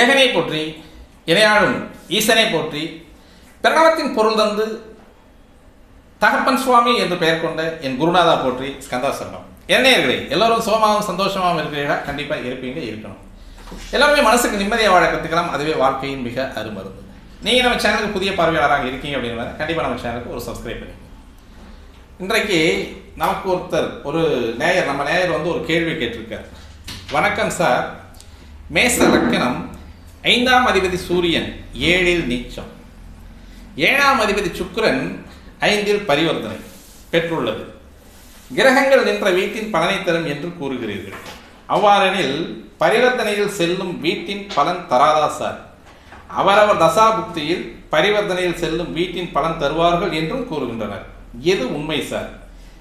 ஏகனை போற்றி இணையாளும் ஈசனை போற்றி பிரணவத்தின் பொருள் தந்து தகப்பன் சுவாமி என்று பெயர் கொண்ட என் குருநாதா போற்றி ஸ்கந்தாசரணம். என்னையர்களே எல்லோரும் சோமாவும் சந்தோஷமாகவும் இருக்கிறீர்களா? கண்டிப்பாக இருப்பீங்க இருக்கணும். எல்லாருமே மனசுக்கு நிம்மதியாக வாழ கற்றுக்கலாம் அதுவே வாழ்க்கையின் மிக அருமருந்து. நீங்கள் நம்ம சேனலுக்கு புதிய பார்வையாளராக இருக்கீங்க அப்படின்னா கண்டிப்பாக நம்ம சேனலுக்கு ஒரு சப்ஸ்கிரைப் பண்ணி இன்றைக்கு நமக்கு ஒருத்தர் ஒரு நேயர் நம்ம நேயர் வந்து ஒரு கேள்வி கேட்டிருக்கார். வணக்கம் சார். மேச லக்கணம் ஐந்தாம் அதிபதி சூரியன் ஏழில் நீச்சம். ஏழாம் அதிபதி சுக்கரன் ஐந்தில் பரிவர்த்தனை பெற்றுள்ளது. கிரகங்கள் நின்ற வீட்டின் பலனை தரும் என்று கூறுகிறீர்கள். அவ்வாறெனில் பரிவர்த்தனையில் செல்லும் வீட்டின் பலன் தராதா சார்? அவரவர் தசா புக்தியில் பரிவர்த்தனையில் செல்லும் வீட்டின் பலன் தருவார்கள் என்றும் கூறுகின்றனர். எது உண்மை சார்?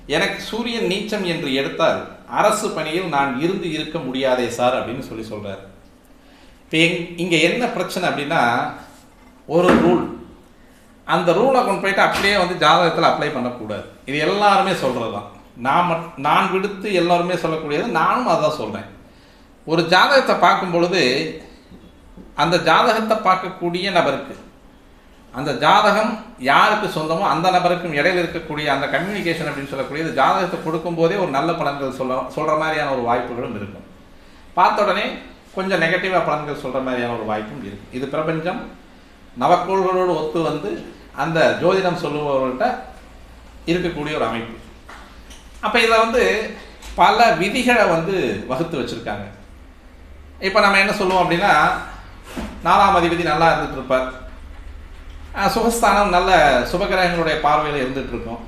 எனக்கு சூரியன் நீச்சம் என்று எடுத்தால் அரசு பணியில் நான் இருந்து இருக்க முடியாதே சார் அப்படின்னு சொல்லி சொல்கிறார் இப்போ எங் இங்கே என்ன பிரச்சனை அப்படின்னா ஒரு ரூல் அந்த ரூலை கொண்டு போயிட்டு அப்படியே வந்து ஜாதகத்தில் அப்ளை பண்ணக்கூடாது. இது எல்லாருமே சொல்கிறது தான் நான் மட் நான் விடுத்து எல்லோருமே சொல்லக்கூடியது நானும் அதான் சொல்கிறேன் ஒரு ஜாதகத்தை பார்க்கும் பொழுது அந்த ஜாதகத்தை பார்க்கக்கூடிய நபருக்கு அந்த ஜாதகம் யாருக்கு சொந்தமோ அந்த நபருக்கும் இடையில இருக்கக்கூடிய அந்த கம்யூனிகேஷன் அப்படின்னு சொல்லக்கூடியது ஜாதகத்தை கொடுக்கும்போதே ஒரு நல்ல பலன்கள் சொல்ல சொல்கிற மாதிரியான ஒரு வாய்ப்புகளும் இருக்கும். பார்த்த உடனே கொஞ்சம் நெகட்டிவாக பலன்கள் சொல்கிற மாதிரியான ஒரு வாய்ப்பும் இருக்குது இது பிரபஞ்சம். நவக்கோள்களோடு ஒத்து வந்து அந்த ஜோதிடம் சொல்லுபவர்கள்ட்ட இருக்கக்கூடிய ஒரு அமைப்பு. அப்போ இதை வந்து பல விதிகளை வந்து வகுத்து வச்சுருக்காங்க. இப்போ நம்ம என்ன சொல்லுவோம் அப்படின்னா நாலாம் அதிபதி நல்லா இருந்துகிட்டு இருப்பார். சுகஸ்தானம் நல்ல சுபகிரகங்களுடைய பார்வையில் இருந்துட்டு இருக்கும்.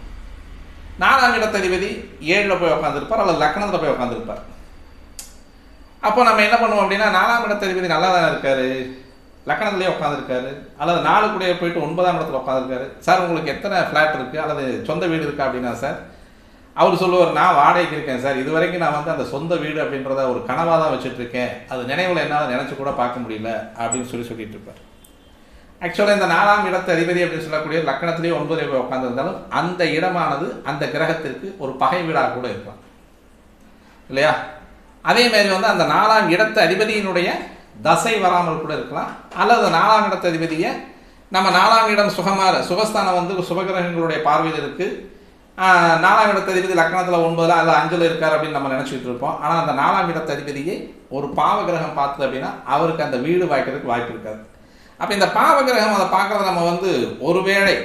நாலாம் இடத்ததிபதி ஏழில் போய் உட்காந்துருப்பார் அல்லது லக்னத்தில் போய் உட்காந்துருப்பார் அப்போ நம்ம என்ன பண்ணுவோம் அப்படின்னா நாலாம் இடத்ததிபதி நல்லா தானே இருக்காரு. லக்கணத்திலே உட்காந்துருக்காரு அல்லது நாலு கூட போயிட்டு ஒன்பதாம் இடத்துல உட்காந்துருக்காரு சார் உங்களுக்கு எத்தனை ஃப்ளாட் இருக்குது அல்லது சொந்த வீடு இருக்கா? அப்படின்னா சார் அவர் சொல்லுவார் நான் வாடகைக்கு இருக்கேன் சார். இது வரைக்கும் நான் வந்து அந்த சொந்த வீடு அப்படின்றத ஒரு கனவாக தான் வச்சுட்ருக்கேன். அது நினைவில் என்னால் நினச்சி கூட பார்க்க முடியல அப்படின்னு சொல்லி சொல்லிட்டு இருப்பார். ஆக்சுவலாக இந்த நாலாம் இடத்து அதிபதி அப்படின்னு சொல்லக்கூடிய லக்கணத்திலேயே ஒன்பது போய் உட்காந்துருந்தாலும் அந்த இடமானது அந்த கிரகத்திற்கு ஒரு பகை வீடாக கூட இருக்கலாம் இல்லையா? அதே மாதிரி வந்து அந்த நாலாம் இடத்து அதிபதியினுடைய தசை வராமல் கூட இருக்கலாம். அல்லது நாலாம் இடத்து அதிபதியை நம்ம நாலாம் இடம் சுகமாக சுகஸ்தானம் வந்து சுபகிரகங்களுடைய பார்வையில் இருக்குது நாலாம் இடத்து அதிபதி லக்னத்தில் ஒன்பதில் அல்லது அஞ்சில் இருக்கார் அப்படின்னு நம்ம நினச்சிக்கிட்டு இருப்போம். ஆனால் அந்த நாலாம் இடத்து அதிபதியை ஒரு பாவ கிரகம் பார்த்தது அப்படின்னா அவருக்கு அந்த வீடு வாய்க்கிறதுக்கு வாய்ப்பு இருக்காது. அப்போ இந்த பாவ கிரகம் அதை பார்க்குறத நம்ம வந்து ஒருவேளை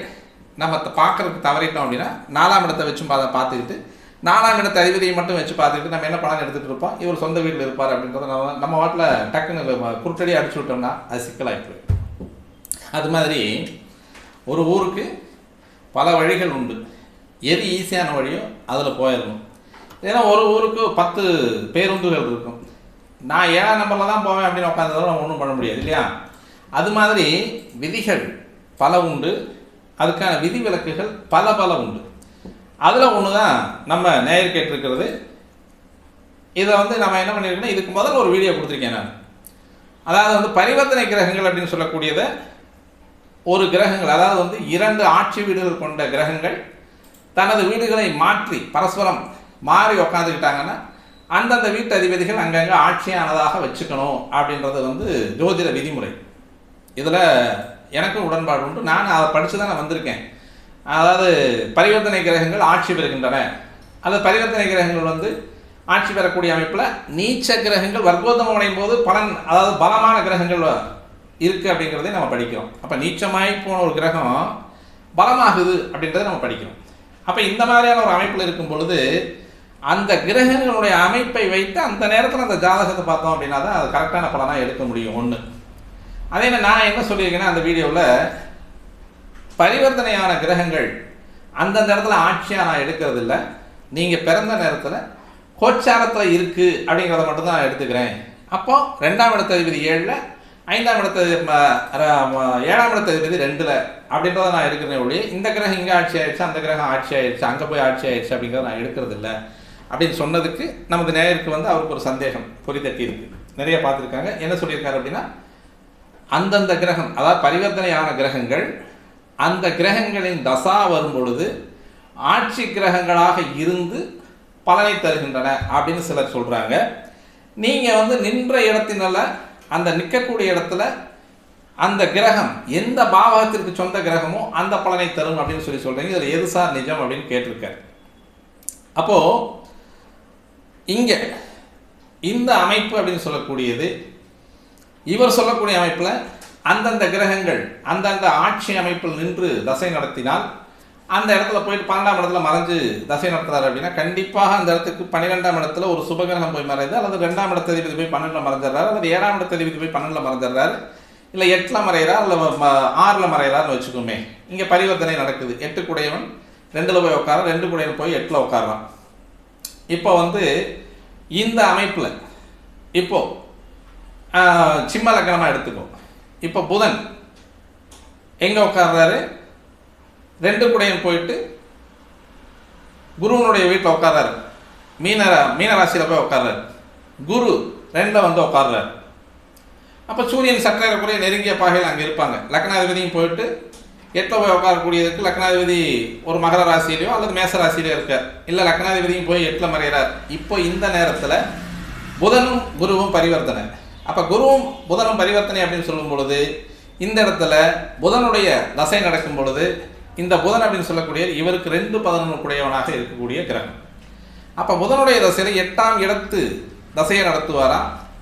நம்ம பார்க்குறதுக்கு பார்க்கறதுக்கு தவறிட்டோம் அப்படின்னா நாலாம் இடத்தை வச்சும் அதை பார்த்துக்கிட்டு நாலாம் இடத்த அதிபதியை மட்டும் வச்சு பார்த்துக்கிட்டு நம்ம என்ன பணம் எடுத்துகிட்டு இருப்போம்? இவர் சொந்த வீட்டில் இருப்பார் அப்படின்றத நம்ம நம்ம வாட்டில் டக்குன்னு குருட்டடி அடிச்சு விட்டோம்னா அது சிக்கலாகி போயிடும். அது மாதிரி ஒரு ஊருக்கு பல வழிகள் உண்டு. எது ஈஸியான வழியோ அதில் போயிடணும். ஏன்னா ஒரு ஊருக்கு பத்து பேருந்துகள் இருக்கும். நான் ஏழாம் நம்பரில் தான் போவேன் அப்படின்னு உட்காந்ததாலும் நம்ம ஒன்றும் பண்ண முடியாது இல்லையா? அது மாதிரி விதிகள் பல உண்டு. அதுக்கான விதிவிலக்குகள் பல பல உண்டு. அதில் ஒன்று தான் நம்ம நேயர் கேட்டிருக்கிறது. இதை வந்து நம்ம என்ன பண்ணியிருக்கோம்னா இதுக்கு முதல்ல ஒரு வீடியோ கொடுத்துருக்கேன் நான். அதாவது வந்து பரிவர்த்தனை கிரகங்கள் அப்படின்னு சொல்லக்கூடியதை ஒரு கிரகங்கள் அதாவது வந்து இரண்டு ஆட்சி வீடுகள் கொண்ட கிரகங்கள் தனது வீடுகளை மாற்றி பரஸ்பரம் மாறி உக்காந்துக்கிட்டாங்கன்னா அந்தந்த வீட்டு அதிபதிகள் அங்கங்கே ஆட்சியானதாக வச்சுக்கணும் அப்படின்றது வந்து ஜோதிட விதிமுறை. இதில் எனக்கும் உடன்பாடு உண்டு. நான் அதை படித்து தான் நான் வந்திருக்கேன். அதாவது பரிவர்த்தனை கிரகங்கள் ஆட்சி பெறுகின்றன. அந்த பரிவர்த்தனை கிரகங்கள் வந்து ஆட்சி பெறக்கூடிய அமைப்பில் நீச்ச கிரகங்கள் வர்க்கோத்தமம் அடையும் போது பலன் அதாவது பலமான கிரகங்கள் இருக்குது அப்படிங்கிறதையும் நம்ம படிக்கிறோம். அப்போ நீச்சமாய் போன ஒரு கிரகம் பலமாகுது அப்படின்றத நம்ம படிக்கிறோம். அப்போ இந்த மாதிரியான ஒரு அமைப்பில் இருக்கும் பொழுது அந்த கிரகங்களுடைய அமைப்பை வைத்து அந்த நேரத்தில் அந்த ஜாதகத்தை பார்த்தோம் அப்படின்னா தான் அது கரெக்டான பலனாக எடுக்க முடியும். ஒன்று அதே நான் என்ன சொல்லியிருக்கேன்னா அந்த வீடியோவில் பரிவர்த்தனையான கிரகங்கள் அந்தந்த இடத்துல ஆட்சியாக நான் எடுக்கிறது இல்லை நீங்கள் பிறந்த நேரத்தில் கோச்சாரத்தில் இருக்குது அப்படிங்கிறத மட்டும் தான் நான் எடுத்துக்கிறேன். அப்போ ரெண்டாம் இடத்த அதிபதி ஏழில் ஐந்தாம் இடத்த ஏழாம் இடத்த அதிபதி ரெண்டில் அப்படின்றத நான் எடுக்கிறேன் ஒழிய இந்த கிரகம் இங்கே ஆட்சி ஆயிடுச்சு அந்த கிரகம் ஆட்சி ஆயிடுச்சு அங்கே போய் ஆட்சி ஆயிடுச்சு அப்படிங்கிறத நான் எடுக்கிறது இல்லை அப்படின்னு சொன்னதுக்கு நமது நேயருக்கு வந்து அவருக்கு ஒரு சந்தேகம் பொறி இருக்கு. நிறைய பார்த்துருக்காங்க. என்ன சொல்லியிருக்காரு அப்படின்னா அந்தந்த கிரகம் அதாவது பரிவர்த்தனையான கிரகங்கள் அந்த கிரகங்களின் தசா வரும் பொழுது ஆட்சி கிரகங்களாக இருந்து பலனை தருகின்றன அப்படின்னு சிலர் சொல்கிறாங்க நீங்கள் வந்து நின்ற இடத்தினால அந்த நிற்கக்கூடிய இடத்துல அந்த கிரகம் எந்த பாவகத்திற்கு சொந்த கிரகமோ அந்த பலனை தரும் அப்படின்னு சொல்லி சொல்கிறீங்க இதில் எது சார் நிஜம் அப்படின்னு கேட்டிருக்காரு. அப்போது இங்கே இந்த அமைப்பு அப்படின்னு சொல்லக்கூடியது இவர் சொல்லக்கூடிய அமைப்பில் அந்தந்த கிரகங்கள் அந்தந்த ஆட்சி அமைப்பில் நின்று தசை நடத்தினால் அந்த இடத்துல போயிட்டு பன்னெண்டாம் இடத்துல மறைஞ்சு தசை நடத்துறாரு அப்படின்னா கண்டிப்பாக அந்த இடத்துக்கு பன்னிரெண்டாம் இடத்துல ஒரு சுபகிரகம் போய் மறையுது அல்லது ரெண்டாம் இடத்த அதிபதி போய் பன்னெண்டில் மறைஞ்சிடறாரு அல்லது ஏழாம் இடத்த அதிபதி போய் பன்னெண்டில் மறைஞ்சிடறாரு இல்லை எட்டில் மறைகிறார் இல்லை ஆறில் மறைகிறார்னு வச்சுக்கோமே இங்கே பரிவர்த்தனை நடக்குது. எட்டு குடையவன் ரெண்டில் போய் உட்கார ரெண்டு குடையவன் போய் எட்டில் உட்காரான் இப்போ வந்து இந்த அமைப்பில் இப்போது ஆஹ், சிம்ம லக்னமாக எடுத்துக்கோ. இப்போ புதன் எங்கே உட்கார்றாரு? ரெண்டு குடையும் போயிட்டு குருவனுடைய வீட்டில் உட்கார்றாரு. மீன மீனராசியில் போய் உட்கார்றாரு. குரு ரெண்டில் வந்து உட்கார்றாரு. அப்போ சூரியன் சற்றேறக்குறைய நெருங்கிய பாகையில் அங்கே இருப்பாங்க. லக்னாதிபதியும் போயிட்டு எட்டில் போய் உட்காரக்கூடியதுக்கு லக்னாதிபதி ஒரு மகர ராசியிலையோ அல்லது மேச ராசியிலையோ இருக்க. இல்லை லக்னாதிபதியும் போய் எட்டில் மறைகிறார் இப்போ இந்த நேரத்தில் புதனும் குருவும் பரிவர்த்தனை. அப்போ குருவும் புதனும் பரிவர்த்தனை அப்படின்னு சொல்லும் பொழுது இந்த இடத்துல புதனுடைய தசை நடக்கும் பொழுது இந்த புதன் அப்படின்னு சொல்லக்கூடிய இவருக்கு ரெண்டு பதினொன்று குடையவனாக இருக்கக்கூடிய கிரகம். அப்போ புதனுடைய தசையில் எட்டாம் இடத்து தசையை நடத்துவாரா?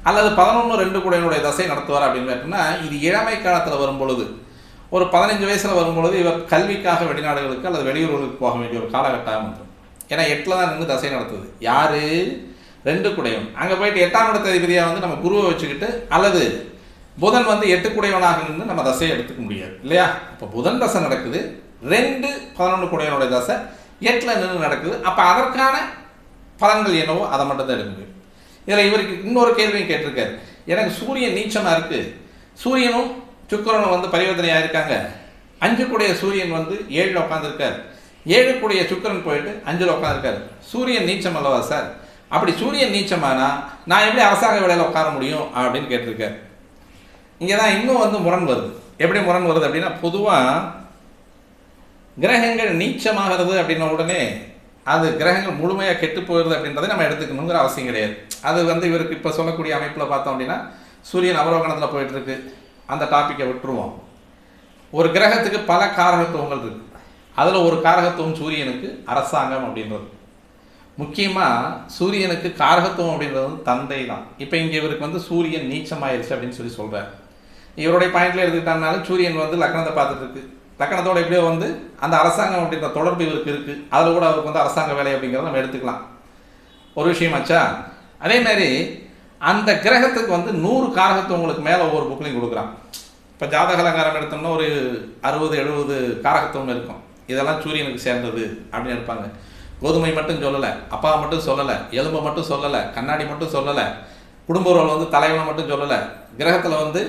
அல்லது பதினொன்று ரெண்டு குடையனுடைய தசை நடத்துவாரா அப்படின்னு கேட்டோம்னா இது இளமை காலத்தில் வரும் பொழுது ஒரு பதினஞ்சு வயசில் வரும்பொழுது இவர் கல்விக்காக வெளிநாடுகளுக்கு அல்லது வெளியூர்களுக்கு போக வேண்டிய ஒரு காலகட்டம் வந்துடும் ஏன்னா எட்டில் தான் நின்று தசை நடத்துது. யாரு? ரெண்டு குடையும். அங்கே போயிட்டு எட்டாம் இடத்த அதிபதியாக வந்து நம்ம குருவை வச்சுக்கிட்டு அல்லது புதன் வந்து எட்டு குடையவனாக நின்று நம்ம தசையை எடுத்துக்க முடியாது இல்லையா? இப்போ புதன் தசை நடக்குது ரெண்டு பதினொன்று குடையவனுடைய தசை எட்டில் நின்று நடக்குது. அப்போ அதற்கான பலன்கள் என்னவோ அதை மட்டும் தான் எடுக்க முடியும். இதில் இவருக்கு இன்னொரு கேள்வியும் கேட்டிருக்காரு. எனக்கு சூரியன் நீச்சமாக இருக்குது சூரியனும் சுக்கிரனும் வந்து பரிவர்த்தனையாக இருக்காங்க அஞ்சு கூடிய சூரியன் வந்து ஏழில் உட்காந்துருக்கார் ஏழு கூடிய சுக்கிரன் போயிட்டு அஞ்சில் உட்காந்துருக்காரு சூரியன் நீச்சம் அல்லவா சார்? அப்படி சூரியன் நீச்சமானா நான் எப்படி அரசாங்க வேலையில் உட்கார முடியும் அப்படின்னு கேட்டிருக்காரு. இங்கே தான் இன்னும் வந்து முரண் வருது. எப்படி முரண் வருது அப்படின்னா பொதுவாக கிரகங்கள் நீச்சமாகிறது அப்படின்ன உடனே அது கிரகங்கள் முழுமையாக கெட்டு போயிடுது அப்படின்றதை நம்ம எடுத்துக்கணுங்கிற அவசியம் கிடையாது. அது வந்து இவருக்கு இப்போ சொல்லக்கூடிய அமைப்பில் பார்த்தோம் அப்படின்னா சூரியன் அவரோகணத்தில் போயிட்டுருக்கு. அந்த டாப்பிக்கை விட்டுருவோம். ஒரு கிரகத்துக்கு பல காரகத்துவங்கள் இருக்குது அதில் ஒரு காரகத்துவம் சூரியனுக்கு அரசாங்கம் அப்படின்றது. முக்கியமாக சூரியனுக்கு காரகத்துவம் அப்படின்றது வந்து தந்தை தான் இப்போ இங்கே இவருக்கு வந்து சூரியன் நீச்சமாயிருச்சு அப்படின்னு சொல்லி சொல்கிறார் இவருடைய பாயிண்டில் எடுத்துக்கிட்டாங்கனாலும் சூரியன் வந்து லக்னத்தை பார்த்துட்டு இருக்கு. லக்னத்தோட எப்படியோ வந்து அந்த அரசாங்கம் அப்படின்ற தொடர்பு இவருக்கு இருக்குது அதில் கூட அவருக்கு வந்து அரசாங்க வேலை அப்படிங்கிறத நம்ம எடுத்துக்கலாம். ஒரு விஷயமாச்சா அதே மாதிரி அந்த கிரகத்துக்கு வந்து நூறு காரகத்துவங்களுக்கு மேலே ஒவ்வொரு புக்லையும் கொடுக்குறான். இப்போ ஜாதக அலங்காரம் எடுத்தோம்னா ஒரு அறுபது எழுபது காரகத்துவம் இருக்கும். இதெல்லாம் சூரியனுக்கு சேர்ந்தது அப்படின்னு இருப்பாங்க கோதுமை மட்டும் சொல்லலை அப்பா மட்டும் சொல்லலை எலும்பை மட்டும் சொல்லலை கண்ணாடி மட்டும் சொல்லலை குடும்ப உறவில் வந்து தலைவனை மட்டும் சொல்லலை கிரகத்தில் வந்து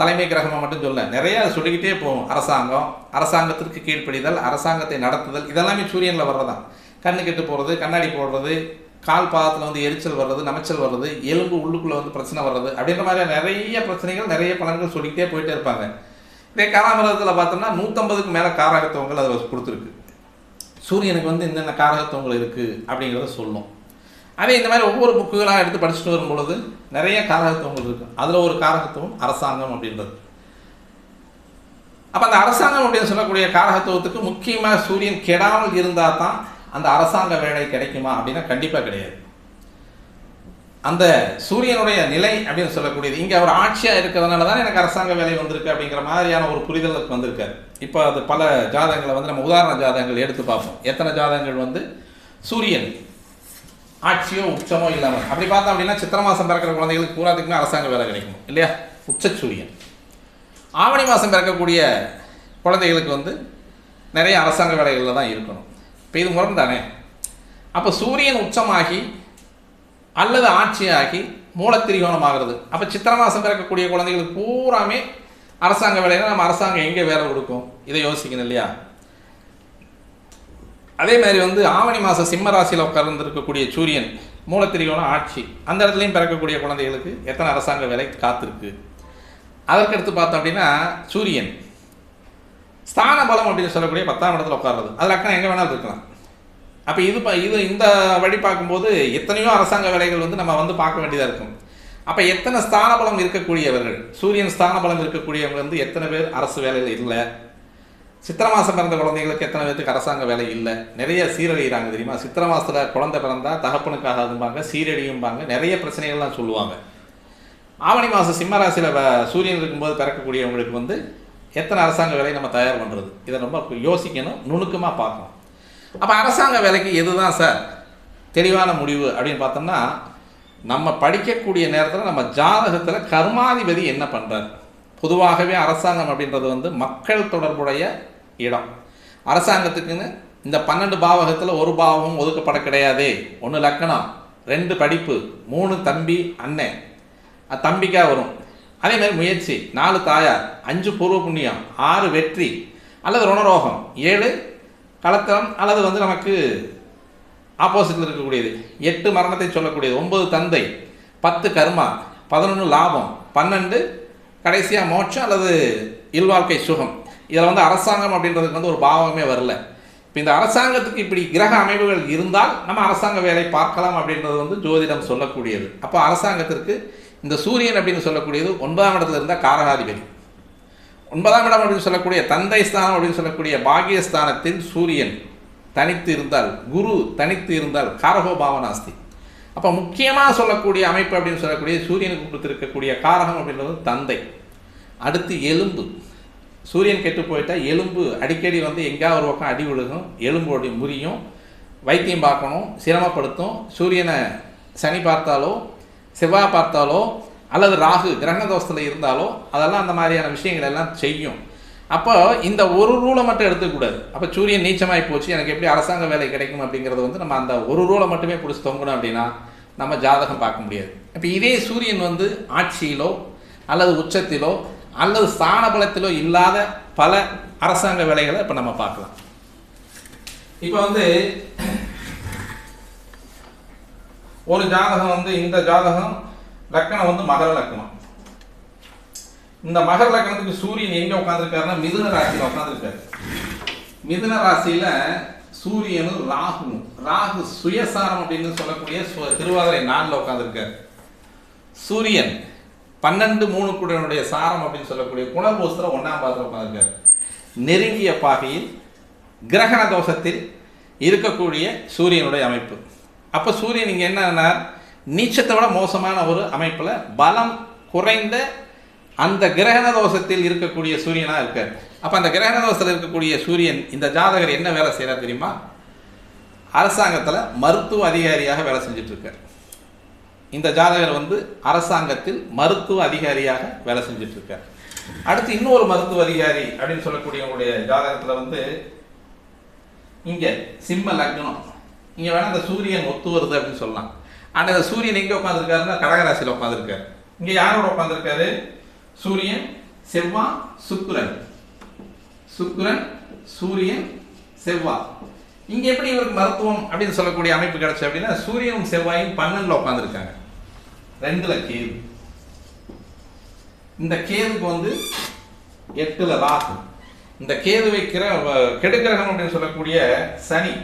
தலைமை கிரகமாக மட்டும் சொல்ல நிறைய சொல்லிக்கிட்டே போகும் அரசாங்கம் அரசாங்கத்திற்கு கீழ்ப்படிதல் அரசாங்கத்தை நடத்துதல் இதெல்லாமே சூரியனில் வர்றதான் கண்ணு கெட்டு போகிறது கண்ணாடி போடுறது கால் பாதத்தில் வந்து எரிச்சல் வர்றது நமைச்சல் வர்றது எலும்பு உள்ளுக்குள்ளே வந்து பிரச்சனை வர்றது அப்படின்ற மாதிரி நிறைய பிரச்சனைகள் நிறைய பலன்கள் சொல்லிக்கிட்டே போயிட்டே இருப்பாங்க. இதே காலாமிரகத்தில் பார்த்தோம்னா நூற்றம்பதுக்கு மேலே காரகத்துவங்கள் அதில் கொடுத்துருக்கு. சூரியனுக்கு வந்து என்னென்ன காரகத்துவங்கள் இருக்குது அப்படிங்கிறத சொல்லும். அதே இந்த மாதிரி ஒவ்வொரு புக்குகளாக எடுத்து படிச்சுட்டு வரும் பொழுது நிறைய காரகத்துவங்கள் இருக்கு. அதில் ஒரு காரகத்துவம் அரசாங்கம் அப்படின்றது. அப்போ அந்த அரசாங்கம் அப்படின்னு சொல்லக்கூடிய காரகத்துவத்துக்கு முக்கியமாக சூரியன் கெடாமல் இருந்தால் தான் அந்த அரசாங்க வேலை கிடைக்குமா அப்படின்னா கண்டிப்பாக கிடையாது. அந்த சூரியனுடைய நிலை அப்படின்னு சொல்லக்கூடியது. இங்கே அவர் ஆட்சியாக இருக்கிறதுனால தான் எனக்கு அரசாங்க வேலை வந்திருக்கு அப்படிங்கிற மாதிரியான ஒரு புரிதலுக்கு வந்திருக்காரு. இப்போ அது பல ஜாதகங்களை வந்து நம்ம உதாரண ஜாதகங்கள் எடுத்து பார்ப்போம். எத்தனை ஜாதகங்கள் வந்து சூரியன் ஆட்சியோ உச்சமோ இல்லாமல். அப்படி பார்த்தோம் அப்படின்னா சித்திர மாதம் பிறக்கிற குழந்தைகளுக்கு பூராத்துக்குமே அரசாங்க வேலை கிடைக்கும் இல்லையா? உச்ச சூரியன். ஆவணி மாதம் பிறக்கக்கூடிய குழந்தைகளுக்கு வந்து நிறைய அரசாங்க வேலைகளில் தான் இருக்கணும். இப்போ இது முரண் தானே அப்போ சூரியன் உச்சமாகி அல்லது ஆட்சியாகி மூலத்திரிகோணம் ஆகிறது அப்போ சித்திர மாதம் பிறக்கக்கூடிய குழந்தைகளுக்கு பூராமே அரசாங்க வேலையில் நம்ம அரசாங்கம் எங்கே வேலை கொடுக்கும்? இதை யோசிக்கணும் இல்லையா? அதே மாதிரி வந்து ஆவணி மாதம் சிம்ம ராசியில் உட்கார்ந்துருக்கக்கூடிய சூரியன் மூலத்திரிகோணம் ஆட்சி. அந்த இடத்துலையும் பிறக்கக்கூடிய குழந்தைகளுக்கு எத்தனை அரசாங்க வேலை காத்திருக்கு? அதற்கடுத்து பார்த்தோம் அப்படின்னா சூரியன். ஸ்தான பலம் அப்படின்னு சொல்லக்கூடிய பத்தாம் இடத்துல உட்கார்றது. அதில் லக்கணம் எங்கே வேணாலும் இருக்கலாம். அப்போ இது ப- இது இந்த வழி பார்க்கும்போது எத்தனையோ அரசாங்க வேலைகள் வந்து நம்ம வந்து பார்க்க வேண்டியதாக இருக்கும். அப்போ எத்தனை ஸ்தான பலம் இருக்கக்கூடியவர்கள் சூரியன் ஸ்தான பலம் இருக்கக்கூடியவங்க வந்து எத்தனை பேர் அரசு வேலையில் இல்லை? சித்திரை மாதம் பிறந்த குழந்தைங்களுக்கு எத்தனை பேருக்கு அரசாங்க வேலை இல்லை? நிறைய சீரழிகிறாங்க தெரியுமா? சித்திரை மாதத்தில் குழந்தை பிறந்தா தகப்பனுக்காகும்பாங்க சீரழியும்பாங்க நிறைய பிரச்சனைகள்லாம் சொல்லுவாங்க. ஆவணி மாதம் சிம்மராசியில் வ- சூரியன் இருக்கும்போது பிறக்கக்கூடியவங்களுக்கு வந்து எத்தனை அரசாங்க வேலையை நம்ம தயார் பண்ணுறது இதை ரொம்ப யோசிக்கணும் நுணுக்கமாக பார்க்கணும். அப்போ அரசாங்க வேலைக்கு எதுதான் சார் தெளிவான முடிவு அப்படின்னு பார்த்தோம்னா நம்ம படிக்கக்கூடிய நேரத்தில் நம்ம ஜாதகத்தில் கர்மாதிபதி என்ன பண்ணுறார் பொதுவாகவே அரசாங்கம் அப்படின்றது வந்து மக்கள் தொடர்புடைய இடம். அரசாங்கத்துக்குன்னு இந்த பன்னெண்டு பாவகத்தில் ஒரு பாவமும் ஒதுக்கப்பட கிடையாது. ஒன்று லக்கணம் ரெண்டு படிப்பு மூணு தம்பி அண்ணன் தம்பிக்காக வரும். அதே மாதிரி முயற்சி நாலு தாயார் அஞ்சு பூர்வ புண்ணியம் ஆறு வெற்றி அல்லது ருணரோகம் ஏழு கலத்தரம் அல்லது வந்து நமக்கு ஆப்போசிட்டில் இருக்கக்கூடியது. எட்டு மரணத்தை சொல்லக்கூடியது. ஒன்பது தந்தை பத்து கர்மா பதினொன்று லாபம் பன்னெண்டு கடைசியாக மோட்சம் அல்லது இல்வாழ்க்கை சுகம். இதில் வந்து அரசாங்கம் அப்படின்றதுக்கு வந்து ஒரு பாவமே வரல. இப்போ இந்த அரசாங்கத்துக்கு இப்படி கிரக அமைப்புகள் இருந்தால் நம்ம அரசாங்க வேலை பார்க்கலாம் அப்படின்றது வந்து ஜோதிடம் சொல்லக்கூடியது. அப்போ அரசாங்கத்திற்கு இந்த சூரியன் அப்படின்னு சொல்லக்கூடியது ஒன்பதாம் இடத்துல இருந்தால் காரகாதிபதி. ஒன்பதாம் இடம் அப்படின்னு சொல்லக்கூடிய தந்தை ஸ்தானம் அப்படின்னு சொல்லக்கூடிய பாகியஸ்தானத்தில் சூரியன் தனித்து இருந்தால் குரு தனித்து இருந்தால் காரகோ பாவனாஸ்தி அப்போ முக்கியமாக சொல்லக்கூடிய அமைப்பு அப்படின்னு சொல்லக்கூடிய சூரியனுக்கு கொடுத்துருக்கக்கூடிய காரகம் அப்படின்றது தந்தை. அடுத்து எலும்பு. சூரியன் கெட்டு போயிட்டால் எலும்பு அடிக்கடி வந்து எங்கேயாவது ஒரு பக்கம் அடி விழுகும் எலும்போடு முறியும். வைத்தியம் பார்க்கணும் சிரமப்படுத்தும். சூரியனை சனி பார்த்தாலோ செவ்வாய் பார்த்தாலோ அல்லது ராகு கிரகண தோஷத்தில் இருந்தாலோ அதெல்லாம் அந்த மாதிரியான விஷயங்கள் எல்லாம் செய்யும். அப்போ இந்த ஒரு ரூலை மட்டும் எடுத்துக்கூடாது அப்போ சூரியன் நீச்சமாகி போச்சு எனக்கு எப்படி அரசாங்க வேலை கிடைக்கும் அப்படிங்கிறது வந்து நம்ம அந்த ஒரு ரூலை மட்டுமே பிடிச்சி தொங்கணும் அப்படின்னா நம்ம ஜாதகம் பார்க்க முடியாது. இப்போ இதே சூரியன் வந்து ஆட்சியிலோ அல்லது உச்சத்திலோ அல்லது ஸ்தானபலத்திலோ இல்லாத பல அரசாங்க வேலைகளை இப்போ நம்ம பார்க்கலாம். இப்போ வந்து ஒரு ஜாதகம் வந்து இந்த ஜாதகம் லக்கணம் வந்து மகர லக்கணம். இந்த மகர லக்கணத்துக்கு சூரியன் எங்க உட்காந்துருக்காருன்னா மிதுன ராசியில் உட்காந்துருக்காரு மிதுன ராசியில சூரியனும் ராகுவும் ராகு சுயசாரம் அப்படின்னு சொல்லக்கூடிய சு- திருவாதிரை நாளில் உட்காந்துருக்காரு சூரியன் பன்னெண்டு மூணு குடனுடைய சாரம் அப்படின்னு சொல்லக்கூடிய குணபோஸ்திர ஒன்றாம் பாதத்தில் உட்காந்துருக்காரு நெருங்கிய பாகையில் கிரகண தோஷத்தில் இருக்கக்கூடிய சூரியனுடைய அமைப்பு. அப்போ சூரியன் இங்கே என்னன்னா நீச்சத்தை விட மோசமான ஒரு அமைப்பில் பலம் குறைந்த அந்த கிரகண தோஷத்தில் இருக்கக்கூடிய சூரியனாக இருக்கார். அப்போ அந்த கிரகண தோஷத்தில் இருக்கக்கூடிய சூரியன் இந்த ஜாதகர் என்ன வேலை செய்கிறார் தெரியுமா? அரசாங்கத்தில் மருத்துவ அதிகாரியாக வேலை செஞ்சிட்ருக்கார் இந்த ஜாதகர் வந்து அரசாங்கத்தில் மருத்துவ அதிகாரியாக வேலை செஞ்சிட்ருக்கார் அடுத்து இன்னொரு மருத்துவ அதிகாரி அப்படின்னு சொல்லக்கூடியவங்களுடைய ஜாதகத்தில் வந்து இங்கே சிம்ம லக்னம். இங்கே வேணால் அந்த சூரியன் ஒத்து வருது அப்படின்னு சொல்லலாம். ஆனால் இந்த சூரியன் எங்கே உட்காந்துருக்காருன்னா கடகராசியில் உட்காந்துருக்காரு இங்கே யாரோட உட்காந்துருக்காரு சூரியன் செவ்வாய் சுக்கிரன். சுக்கிரன் சூரியன் செவ்வாய் இங்கே எப்படி இவருக்கு மருத்துவம் அப்படின்னு சொல்லக்கூடிய அமைப்பு கிடைச்சு அப்படின்னா சூரியனும் செவ்வாயும் பன்னெண்டில் உட்காந்துருக்காங்க ரெண்டுல கேது. இந்த கேதுக்கு வந்து எட்டுல ராகு. இந்த கேது வைக்கிற கெடுக்கிரகம் அப்படின்னு சொல்லக்கூடிய சனி.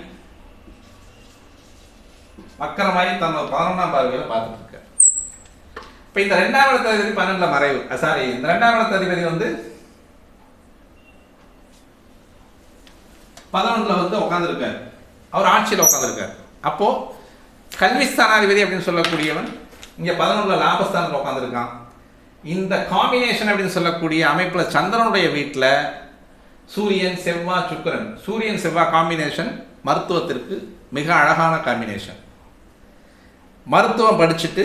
வக்கரமாயி தன்னோட பதினொன்றாம் பார்வையில் பார்த்துட்டு இருக்காரு இப்போ இந்த ரெண்டாம் இடத்த அதிபதி பன்னெண்டுல மறைவு. சாரி இந்த ரெண்டாம் இடத்த அதிபதி வந்து பதினொன்றில் வந்து உட்காந்துருக்காரு அவர் ஆட்சியில் உட்காந்துருக்கார் அப்போது கல்வி ஸ்தானாதிபதி அப்படின்னு சொல்லக்கூடியவன் இங்கே பதினொன்றுல லாபஸ்தானத்தில் உட்காந்துருக்கான் இந்த காம்பினேஷன் அப்படின்னு சொல்லக்கூடிய அமைப்பில் சந்திரனுடைய வீட்டில் சூரியன் செவ்வாய் சுக்கிரன். சூரியன் செவ்வாய் காம்பினேஷன் மருத்துவத்திற்கு மிக அழகான காம்பினேஷன் மருத்துவம் படிச்சுட்டு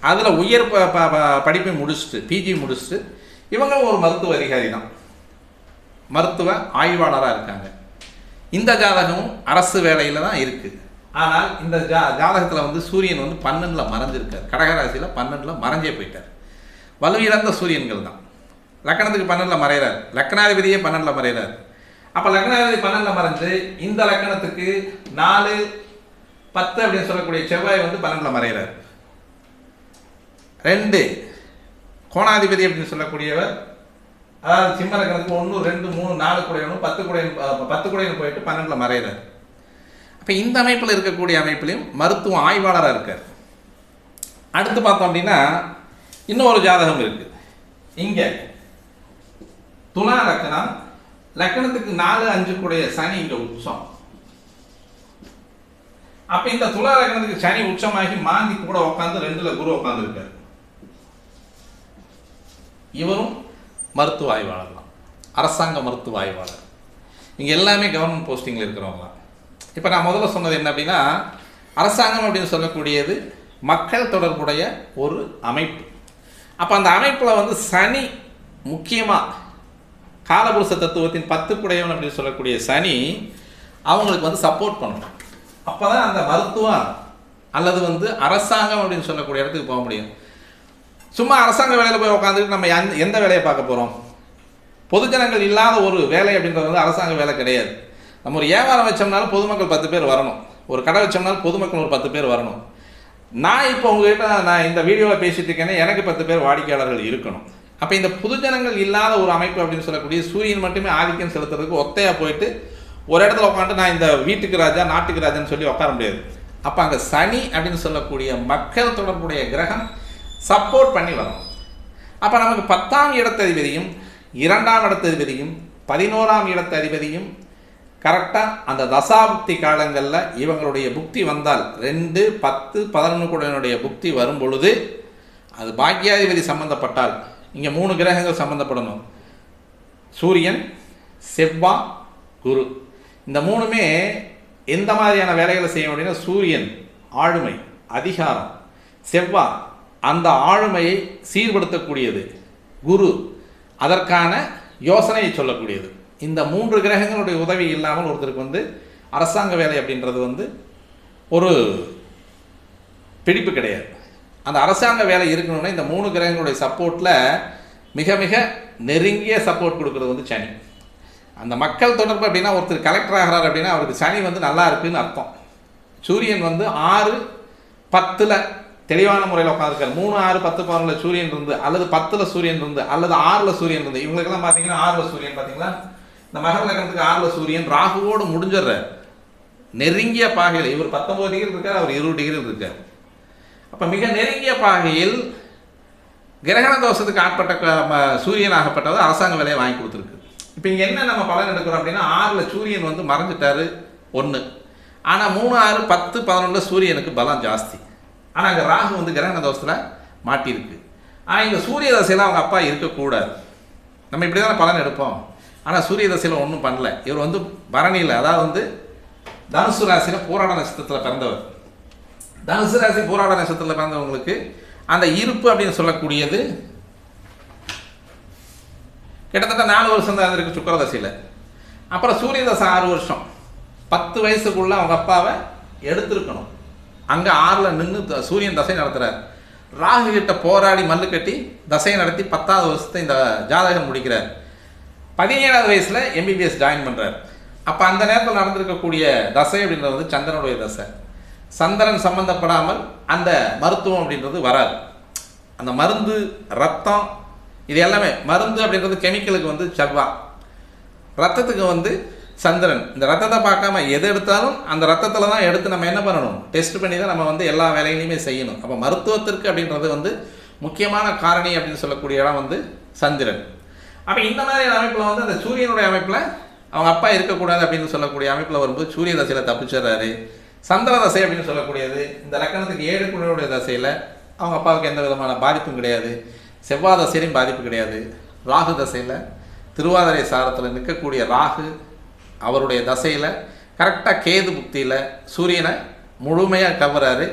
அதில் உயர் ப- ப- ப- படிப்பை முடிச்சுட்டு பிஜி முடிச்சுட்டு இவங்க ஒரு மருத்துவ அதிகாரி தான். மருத்துவ ஆய்வாளராக இருக்காங்க. இந்த ஜாதகமும் அரசு வேலையில் தான் இருக்குது ஆனால் இந்த ஜா ஜாதகத்தில் வந்து சூரியன் வந்து பன்னெண்டில் மறைஞ்சிருக்கார். கடகராசியில் பன்னெண்டில் மறைஞ்சே போயிட்டார். வலுவிழந்த சூரியன்கள் தான். லக்கணத்துக்கு பன்னெண்டில் மறைகிறார் லக்கணாதிபதியே பன்னெண்டில் மறைகிறார் அப்போ லக்னாதிபதி பன்னெண்டில் மறைஞ்சு இந்த லக்கணத்துக்கு நாலு பத்து அப்படின்னு சொல்லக்கூடிய செவ்வாய் வந்து பன்னெண்டில் மறைகிறார் ரெண்டு கோணாதிபதி அப்படின்னு சொல்லக்கூடியவர் அதாவது சிம்ம ஒன்று ரெண்டு மூணு நாலு குடையனும் பத்து குடையன் பத்து குடையன் போயிட்டு பன்னெண்டில் மறைகிறார் அப்போ இந்த அமைப்பில் இருக்கக்கூடிய அமைப்பிலையும் மருத்துவ ஆய்வாளராக இருக்கார். அடுத்து பார்த்தோம் அப்படின்னா இன்னொரு ஜாதகம் இருக்கு. இங்கே துலா லக்னம் லக்னத்துக்கு நாலு அஞ்சு கூடிய சனி இங்கே உச்சம். அப்ப இந்த துலா லக்னத்துக்கு சனி உச்சமாகி மாந்தி கூட உட்காந்து ரெண்டுல குரு உட்காந்துருக்காரு இவரும் மருத்துவ ஆய்வாளர் தான் அரசாங்க மருத்துவ ஆய்வாளர். இங்க எல்லாமே கவர்மெண்ட் போஸ்டிங்ல இருக்கிறவங்க தான் இப்போ நான் முதல்ல சொன்னது என்ன அப்படின்னா அரசாங்கம் அப்படின்னு சொல்லக்கூடியது மக்கள் தொடர்புடைய ஒரு அமைப்பு. அப்போ அந்த அமைப்பில் வந்து சனி முக்கியமாக காலபுருஷ தத்துவத்தின் பத்து குடையவன் அப்படின்னு சொல்லக்கூடிய சனி அவங்களுக்கு வந்து சப்போர்ட் பண்ணணும். அப்போ தான் அந்த மருத்துவம் அல்லது வந்து அரசாங்கம் அப்படின்னு சொல்லக்கூடிய இடத்துக்கு போக முடியும். சும்மா அரசாங்க வேலையில் போய் உட்காந்துட்டு நம்ம எந்த- எந்த வேலையை பார்க்க போகிறோம் பொதுஜனங்கள் இல்லாத ஒரு வேலை அப்படின்றது வந்து அரசாங்க வேலை கிடையாது. நம்ம ஒரு வியாபாரம் வச்சோம்னாலும் பொதுமக்கள் பத்து பேர் வரணும். ஒரு கடை வச்சோம்னாலும் பொதுமக்கள் ஒரு பத்து பேர் வரணும். நான் இப்போ உங்ககிட்ட நான் இந்த வீடியோவில் பேசிட்டு இருக்கேன்னா எனக்கு பத்து பேர் வாடிக்கையாளர்கள் இருக்கணும். அப்போ இந்த பொதுஜனங்கள் இல்லாத ஒரு அமைப்பு அப்படின்னு சொல்லக்கூடிய சூரியன் மட்டுமே ஆதிக்கம் செலுத்துறதுக்கு ஒத்தையாக போயிட்டு ஒரு இடத்துல உட்காந்து நான் இந்த வீட்டுக்கு ராஜா நாட்டுக்கு ராஜான்னு சொல்லி உட்கார முடியாது. அப்போ அங்கே சனி அப்படின்னு சொல்லக்கூடிய மக்கள் தொடர்புடைய கிரகம் சப்போர்ட் பண்ணி வரும். அப்போ நமக்கு பத்தாம் இடத்ததிபதியும் இரண்டாம் இடத்ததிபதியும் பதினோராம் இடத்ததிபதியும் கரெக்டாக அந்த தசாபுக்தி காலங்களில் இவங்களுடைய புக்தி வந்தால் ரெண்டு பத்து பதினொன்று கூடனுடைய புக்தி வரும் பொழுது அது பாக்கியாதிபதி சம்பந்தப்பட்டால் இங்கே மூணு கிரகங்கள் சம்பந்தப்படணும். சூரியன் செவ்வா குரு. இந்த மூணுமே எந்த மாதிரியான வேலைகளை செய்ய அப்படின்னா சூரியன் ஆளுமை அதிகாரம் செவ்வாய் அந்த ஆளுமையை சீர்படுத்தக்கூடியது குரு அதற்கான யோசனையை சொல்லக்கூடியது. இந்த மூன்று கிரகங்களுடைய உதவி இல்லாமல் ஒருத்தருக்கு வந்து அரசாங்க வேலை அப்படின்றது வந்து ஒரு பிடிப்பு கிடையாது. அந்த அரசாங்க வேலை இருக்கணும்னா இந்த மூணு கிரகங்களுடைய சப்போர்ட்டில் மிக மிக நெருங்கிய சப்போர்ட் கொடுக்குறது வந்து சனி. அந்த மக்கள் தொடர்பு அப்படின்னா ஒருத்தர் கலெக்டர் ஆகிறார் அப்படின்னா அவருக்கு சனி வந்து நல்லா இருக்குன்னு அர்த்தம். சூரியன் வந்து ஆறு பத்தில் தெளிவான முறையில் உட்காந்துருக்காரு மூணு ஆறு பத்து பதினொன்றில் சூரியன் இருந்து அல்லது பத்தில் சூரியன் இருந்து அல்லது ஆறில் சூரியன் இருந்து. இவங்களுக்கெல்லாம் பார்த்தீங்கன்னா ஆறில் சூரியன் பார்த்தீங்களா இந்த மகர லக்னத்துக்கு ஆறில் சூரியன் ராகுவோடு முடிஞ்சிடுறார். நெருங்கிய பாகையில் இவர் பத்தொம்பது டிகிரி இருக்கார் அவர் இருபது டிகிரி இருக்கார். அப்போ மிக நெருங்கிய பாகையில் கிரகண தோஷத்துக்கு ஆட்பட்ட ம- சூரியன் ஆகப்பட்டவர் அரசாங்க வேலையை வாங்கி கொடுத்துருக்கு இப்போ இங்கே என்ன நம்ம பலன் எடுக்கிறோம் அப்படின்னா ஆறில் சூரியன் வந்து மறைஞ்சிட்டாரு ஒன்று ஆனால் மூணு ஆறு பத்து பதினொன்றில் சூரியனுக்கு பலம் ஜாஸ்தி. ஆனால் அங்கே ராகு வந்து கிரகண தோஷத்தில் மாட்டியிருக்கு. ஆனால் இங்கே சூரிய தசையில் அவங்க அப்பா இருக்கக்கூடாது. நம்ம இப்படி தானே பலன் எடுப்போம். ஆனால் சூரிய தசையில் ஒன்றும் பண்ணல. இவர் வந்து பரணியில் அதாவது வந்து தனுசு ராசியில் போராட நட்சத்திரத்தில் பிறந்தவர். தனுசு ராசி போராட நட்சத்திரத்தில் பிறந்தவங்களுக்கு அந்த இருப்பு அப்படின்னு சொல்லக்கூடியது கிட்டத்தட்ட நாலு வருஷம் தான் இருந்திருக்கு சுக்கரதசையில். அப்புறம் சூரியதசை ஆறு வருஷம். பத்து வயசுக்குள்ளே அவங்க அப்பாவை எடுத்திருக்கணும். அங்கே ஆறில் நின்று சூரியன் தசை நடத்துகிறார் ராகு கிட்ட போராடி மல்லு கட்டி தசையை நடத்தி பத்தாவது வருஷத்தை இந்த ஜாதகம் முடிக்கிறார். பதினேழாவது வயசில் எம்பிபிஎஸ் ஜாயின் பண்ணுறார் அப்போ அந்த நேரத்தில் நடந்திருக்கக்கூடிய தசை அப்படின்றது வந்து சந்திரனுடைய தசை. சந்திரன் சம்பந்தப்படாமல் அந்த மருத்துவம் அப்படின்றது வராது. அந்த மருந்து ரத்தம் இது எல்லாமே மருந்து அப்படின்றது கெமிக்கலுக்கு வந்து செவ்வா ரத்தத்துக்கு வந்து சந்திரன். இந்த ரத்தத்தை பார்க்காம எது எடுத்தாலும் அந்த ரத்தத்தில் தான் எடுத்து நம்ம என்ன பண்ணணும்? டெஸ்ட் பண்ணி தான் நம்ம வந்து எல்லா வேலையிலையுமே செய்யணும். அப்போ மருத்துவத்திற்கு அப்படின்றது வந்து முக்கியமான காரணி அப்படின்னு சொல்லக்கூடிய இடம் வந்து சந்திரன். அப்போ இந்த மாதிரியான அமைப்பில் வந்து அந்த சூரியனுடைய அமைப்பில் அவங்க அப்பா இருக்கக்கூடாது அப்படின்னு சொல்லக்கூடிய அமைப்பில் வரும்போது சூரிய தசையில் தப்பிச்சிடுறாரு. சந்திர தசை அப்படின்னு சொல்லக்கூடியது. இந்த லக்கணத்துக்கு ஏழு குழுவுடைய தசையில் அவங்க அப்பாவுக்கு எந்த விதமான பாதிப்பும் கிடையாது. செவ்வாய் தசையிலையும் பாதிப்பு கிடையாது. ராகு தசையில் திருவாதிரை சாரத்தில் நிற்கக்கூடிய ராகு அவருடைய தசையில் கரெக்டாக கேது புக்தியில் சூரியனை முழுமையாக கவர்றாரு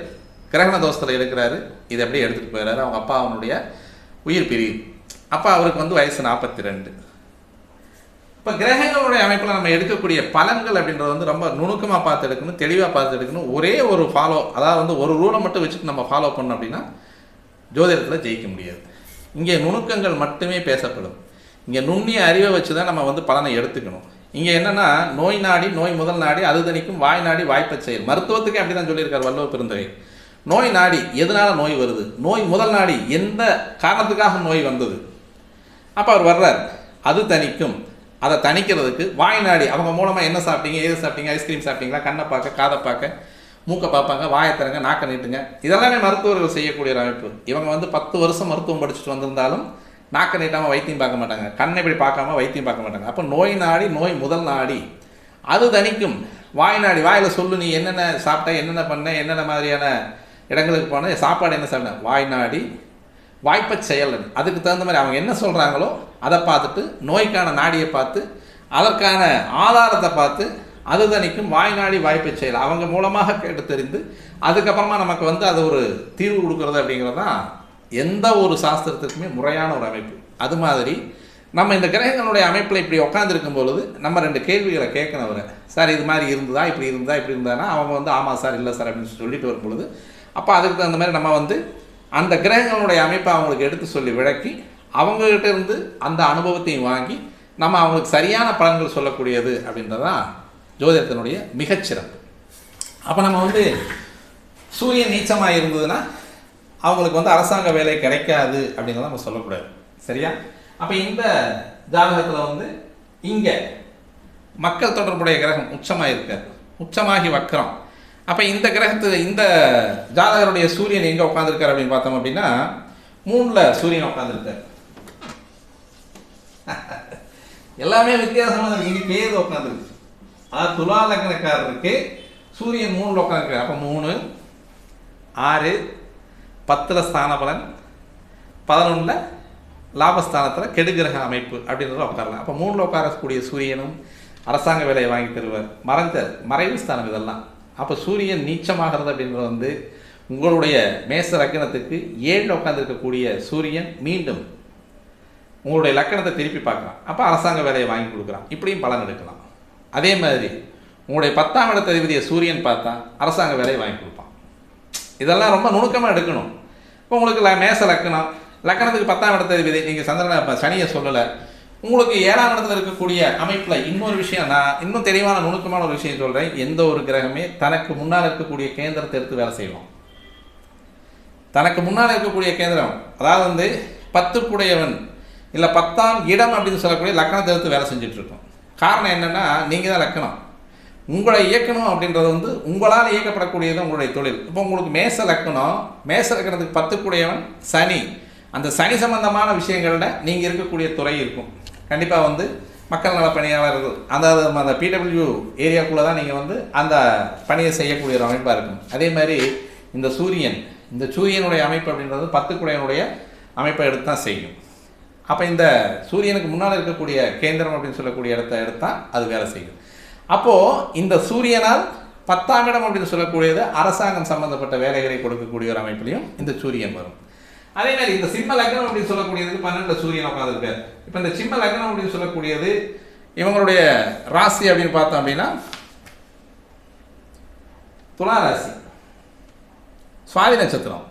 கிரகண தோஷத்தில் இருக்கிறாரு. இதை அப்படியே எடுத்துகிட்டு போயிடுறாரு அவங்க அப்பா அவனுடைய உயிர் பிரிவு. அப்போ அவருக்கு வந்து வயசு நாற்பத்தி ரெண்டு இப்போ கிரகங்களுடைய அமைப்பில் நம்ம எடுக்கக்கூடிய பலன்கள் அப்படின்றது வந்து ரொம்ப நுணுக்கமாக பார்த்து எடுக்கணும் தெளிவாக பார்த்து எடுக்கணும். ஒரே ஒரு ஃபாலோ அதாவது வந்து ஒரு ரூலை மட்டும் வச்சுட்டு நம்ம ஃபாலோ பண்ணோம் அப்படின்னா ஜோதிடத்தில் ஜெயிக்க முடியாது. இங்கே நுணுக்கங்கள் மட்டுமே பேசப்படும். இங்கே நுண்ணிய அறிவை வச்சு தான் நம்ம வந்து பலனை எடுத்துக்கணும். இங்கே என்னன்னா நோய் நாடி நோய் முதல் நாடி அது தணிக்கும் வாய் நாடி வாய்ப்பை செயல். மருத்துவத்துக்கே அப்படி தான் சொல்லியிருக்கார் வள்ளுவ பெருந்தகை. நோய் நாடி எதனால நோய் வருது? நோய் முதல் நாடி எந்த காரணத்துக்காக நோய் வந்தது? அப்போ அவர் வர்றார். அது தணிக்கும். அதை தணிக்கிறதுக்கு வாய் நாடி அவங்க மூலமாக என்ன சாப்பிட்டீங்க ஏது சாப்பிட்டீங்க ஐஸ்கிரீம் சாப்பிட்டீங்களா கண்ணை பார்க்க காதை பார்க்க மூக்கை பார்ப்பாங்க வாயை தரங்க நாக்கை நீட்டுங்க. இதெல்லாமே மருத்துவர்கள் செய்யக்கூடிய ஒரு அமைப்பு. இவங்க வந்து பத்து வருஷம் மருத்துவம் படிச்சுட்டு வந்திருந்தாலும் நாக்கை நீட்டாமல் வைத்தியம் பார்க்க மாட்டாங்க. கண்ணை இப்படி பார்க்காம வைத்தியம் பார்க்க மாட்டாங்க. அப்போ நோய் நாடி நோய் முதல் நாடி. அது தணிக்கும். வாய் நாடி வாயில் சொல்லு நீ என்னென்ன சாப்பிட்ட என்னென்ன பண்ண என்னென்ன மாதிரியான இடங்களுக்கு போன சாப்பாடு என்ன சாப்பிட வாய் நாடி வாய்ப்பை செயல் அதுக்கு தகுந்த மாதிரி அவங்க என்ன சொல்கிறாங்களோ அதை பார்த்துட்டு நோய்க்கான நாடியை பார்த்து அதற்கான ஆதாரத்தை பார்த்து அது தணிக்கும் வாய் வாய்ப்பை செயல் அவங்க மூலமாக கேட்டு தெரிந்து அதுக்கப்புறமா நமக்கு வந்து அது ஒரு தீர்வு கொடுக்கறது அப்படிங்கிறது தான் எந்த ஒரு சாஸ்திரத்துக்குமே முறையான ஒரு அமைப்பு. அது மாதிரி நம்ம இந்த கிரகங்களுடைய அமைப்பில் இப்படி உட்காந்துருக்கும் பொழுது நம்ம ரெண்டு கேள்விகளை கேட்கணும் சார் இது மாதிரி இருந்ததா? இப்படி இருந்தா இப்படி இருந்தானா? அவங்க வந்து ஆமாம் சார் இல்லை சார் அப்படின்னு சொல்லிட்டு வரும் பொழுது அப்போ அதுக்கு தகுந்த மாதிரி நம்ம வந்து அந்த கிரகங்களுடைய அமைப்பை அவங்களுக்கு எடுத்து சொல்லி விளக்கி அவங்ககிட்ட இருந்து அந்த அனுபவத்தையும் வாங்கி நம்ம அவங்களுக்கு சரியான பலன்கள் சொல்லக்கூடியது அப்படின்றதான் ஜோதிடத்தினுடைய மிகச்சிறப்பு அப்போ நம்ம வந்து சூரியன் நீச்சமாக இருந்ததுன்னா அவங்களுக்கு வந்து அரசாங்க வேலை கிடைக்காது அப்படிங்கிறத நம்ம சொல்லக்கூடாது. சரியா? அப்போ இந்த ஜாதகத்தில் வந்து இங்கே மக்கள் தொடர்புடைய கிரகம் உச்சமாக இருக்காது. உச்சமாகி வக்கரம் அப்போ இந்த கிரகத்து இந்த ஜாதகருடைய சூரியன் எங்கே உட்காந்துருக்கார் அப்படின்னு பார்த்தோம் அப்படின்னா மூணில் சூரியன் உட்காந்துருக்கார் எல்லாமே வித்தியாசமாக இருக்கு. இங்கே பேர் உட்காந்துருக்கு அதாவது துலா லக்னக்காரருக்கு சூரியன் மூணில் உட்காந்துருக்காரு அப்போ மூணு ஆறு பத்தில் ஸ்தான பலன் பதினொன்றில் லாபஸ்தானத்தில் கெடுகிரக அமைப்பு அப்படின்றத உட்காரலாம் அப்போ மூணில் உட்காரக்கூடிய சூரியனும் அரசாங்க வேலையை வாங்கி தருவார். மறைந்த மறைவு ஸ்தானம் இதெல்லாம். அப்போ சூரியன் நீச்சமாகிறது அப்படின்றது வந்து உங்களுடைய மேச லக்கணத்துக்கு ஏழில் உட்காந்துருக்கக்கூடிய சூரியன் மீண்டும் உங்களுடைய லக்கணத்தை திருப்பி பார்க்கலாம். அப்போ அரசாங்க வேலையை வாங்கி கொடுக்குறான் இப்படியும் பலன் எடுக்கலாம். அதே மாதிரி உங்களுடைய பத்தாம் இடத்த அதிபதியை சூரியன் பார்த்தா அரசாங்க வேலையை வாங்கி கொடுப்பான். இதெல்லாம் ரொம்ப நுணுக்கமாக எடுக்கணும். இப்போ உங்களுக்கு மேச லக்கணம் லக்கணத்துக்கு பத்தாம் இடத்த அதிபதி நீங்கள் சந்திரனை இப்போ சனியை சொல்லலை. உங்களுக்கு ஏழாம் இடத்துல இருக்கக்கூடிய அமைப்பில் இன்னொரு விஷயம் நான் இன்னும் தெளிவான நுணுக்கமான ஒரு விஷயம் சொல்கிறேன் எந்த ஒரு கிரகமே தனக்கு முன்னால் இருக்கக்கூடிய கேந்திரத்தை எடுத்து வேலை செய்வோம் தனக்கு முன்னால் இருக்கக்கூடிய கேந்திரம் அதாவது வந்து பத்துக்குடையவன் இல்லை பத்தாம் இடம் அப்படின்னு சொல்லக்கூடிய லக்கணத்தை எடுத்து வேலை செஞ்சுட்ருக்கோம் காரணம் என்னன்னா நீங்கள் தான் லக்கணம். உங்களை இயக்கணும் அப்படின்றது வந்து உங்களால் இயக்கப்படக்கூடியது உங்களுடைய தொழில். இப்போ உங்களுக்கு மேச லக்கணம் மேச லக்கணத்துக்கு பத்துக்குடையவன் சனி. அந்த சனி சம்பந்தமான விஷயங்களில் நீங்கள் இருக்கக்கூடிய துறை இருக்கும். கண்டிப்பாக வந்து மக்கள் நல பணியாளர்கள் அந்த அந்த பிடபிள்யூ ஏரியாக்குள்ளே தான் நீங்கள் வந்து அந்த பணியை செய்யக்கூடிய ஒரு அமைப்பாக இருக்கும். அதே மாதிரி இந்த சூரியன். இந்த சூரியனுடைய அமைப்பு அப்படின்றது பத்துக்குடையனுடைய அமைப்பை எடுத்து தான் செய்யும். அப்போ இந்த சூரியனுக்கு முன்னால் இருக்கக்கூடிய கேந்திரம் அப்படின்னு சொல்லக்கூடிய இடத்த எடுத்தால் அது வேலை செய்யும். அப்போது இந்த சூரியனால் பத்தாம் இடம் அப்படின்னு சொல்லக்கூடியது அரசாங்கம் சம்மந்தப்பட்ட வேலைகளை கொடுக்கக்கூடிய ஒரு அமைப்பிலையும் இந்த சூரியன் வரும். அதே மாதிரி இந்த சிம்ம லக்னம் அப்படின்னு சொல்லக்கூடியதுக்கு பன்னெண்டு சூரியன் உட்காந்துருக்காரு இப்போ இந்த சிம்ம லக்னம் அப்படின்னு சொல்லக்கூடியது இவங்களுடைய ராசி அப்படின்னு பார்த்தோம் அப்படின்னா துலா ராசி. சுவாதி நட்சத்திரம்.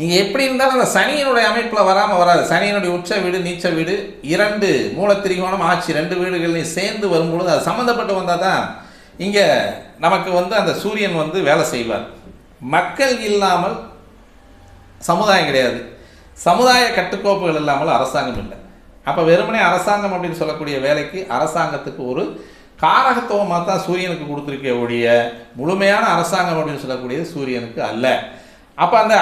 இங்கே எப்படி இருந்தாலும் அந்த சனியினுடைய அமைப்பில் வராமல் வராது. சனியினுடைய உச்ச வீடு நீச்ச வீடு இரண்டு மூலத்திரிகோணம் ஆட்சி ரெண்டு வீடுகளையும் சேர்ந்து வரும்பொழுது அது சம்மந்தப்பட்டு வந்தால் தான் இங்கே நமக்கு வந்து அந்த சூரியன் வந்து வேலை செய்வார். மக்கள் இல்லாமல் சமுதாயம் கிடையாது. சமுதாய கட்டுக்கோப்புகள் இல்லாமல் அரசாங்கம் இல்லை. அப்போ வெறுமனே அரசாங்கம் அப்படின்னு சொல்லக்கூடிய வேலைக்கு அரசாங்கத்துக்கு ஒரு காரகத்துவமாக தான் சூரியனுக்கு கொடுத்துருக்க ஒழிய முழுமையான அரசாங்கம் அப்படின்னு சொல்லக்கூடியது சூரியனுக்கு அல்ல. அப்போ அந்த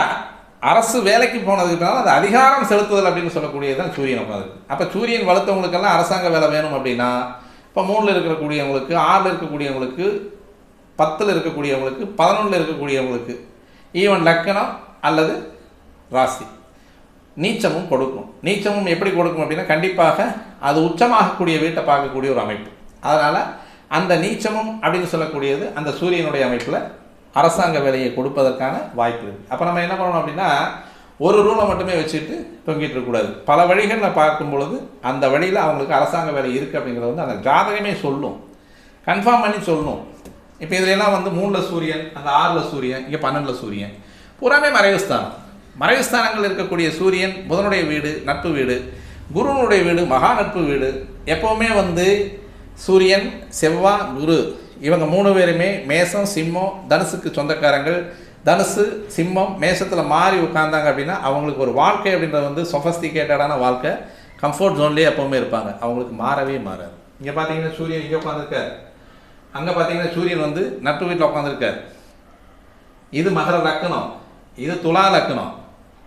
அரசு வேலைக்கு போனதுக்கு பின்னால் அது அதிகாரம் செலுத்துதல் அப்படின்னு சொல்லக்கூடியது தான் சூரியன் உட்காந்துருக்கு அப்போ சூரியன் வளர்த்தவங்களுக்கெல்லாம் அரசாங்க வேலை வேணும் அப்படின்னா இப்போ மூணில் இருக்கக்கூடியவங்களுக்கு ஆறில் இருக்கக்கூடியவங்களுக்கு பத்தில் இருக்கக்கூடியவங்களுக்கு பதினொன்றில் இருக்கக்கூடியவங்களுக்கு ஈவன் லக்கணம் அல்லது ராசி. நீச்சமும் கொடுக்கும். நீச்சமும் எப்படி கொடுக்கும் அப்படின்னா கண்டிப்பாக அது உச்சமாகக்கூடிய வீட்டை பார்க்கக்கூடிய ஒரு அமைப்பு. அதனால் அந்த நீச்சமும் அப்படின்னு சொல்லக்கூடியது அந்த சூரியனுடைய அமைப்பில் அரசாங்க வேலையை கொடுப்பதற்கான வாய்ப்பு இருக்குது அப்போ நம்ம என்ன பண்ணணும் அப்படின்னா ஒரு ரூலை மட்டுமே வச்சுட்டு தொங்கிட்டு இருக்கக்கூடாது பல வழிகளில் பார்க்கும் பொழுது அந்த வழியில் அவங்களுக்கு அரசாங்க வேலை இருக்குது அப்படிங்கிறது வந்து அந்த ஜாதகமே சொல்லும். கன்ஃபார்ம் பண்ணி சொல்லணும். இப்போ இதுல வந்து மூணில் சூரியன் அந்த ஆறில் சூரியன் இங்கே பன்னெண்டில் சூரியன். பூராமே மறைவுஸ்தானம். மறைவுஸ்தானங்கள் இருக்கக்கூடிய சூரியன் புதனுடைய வீடு நட்பு வீடு குருனுடைய வீடு மகா நட்பு வீடு. எப்போவுமே வந்து சூரியன் செவ்வாய் குரு. இவங்க மூணு பேருமே மேசம் சிம்மம் தனுசுக்கு சொந்தக்காரங்கள். தனுசு சிம்மம் மேசத்தில் மாறி உட்கார்ந்தாங்க அப்படின்னா அவங்களுக்கு ஒரு வாழ்க்கை அப்படின்றது வந்து சொஃபஸ்டிகேட்டடான வாழ்க்கை. கம்ஃபர்ட் ஜோன்லேயே எப்போவுமே இருப்பாங்க. அவங்களுக்கு மாறவே மாறாது. இங்கே பார்த்தீங்கன்னா சூரியன் இங்கே உட்காந்துருக்கார் அங்கே பார்த்தீங்கன்னா சூரியன் வந்து நட்டு வீட்டில் உட்காந்துருக்கார் இது மகர லக்கணம். இது துலா லக்கணம்.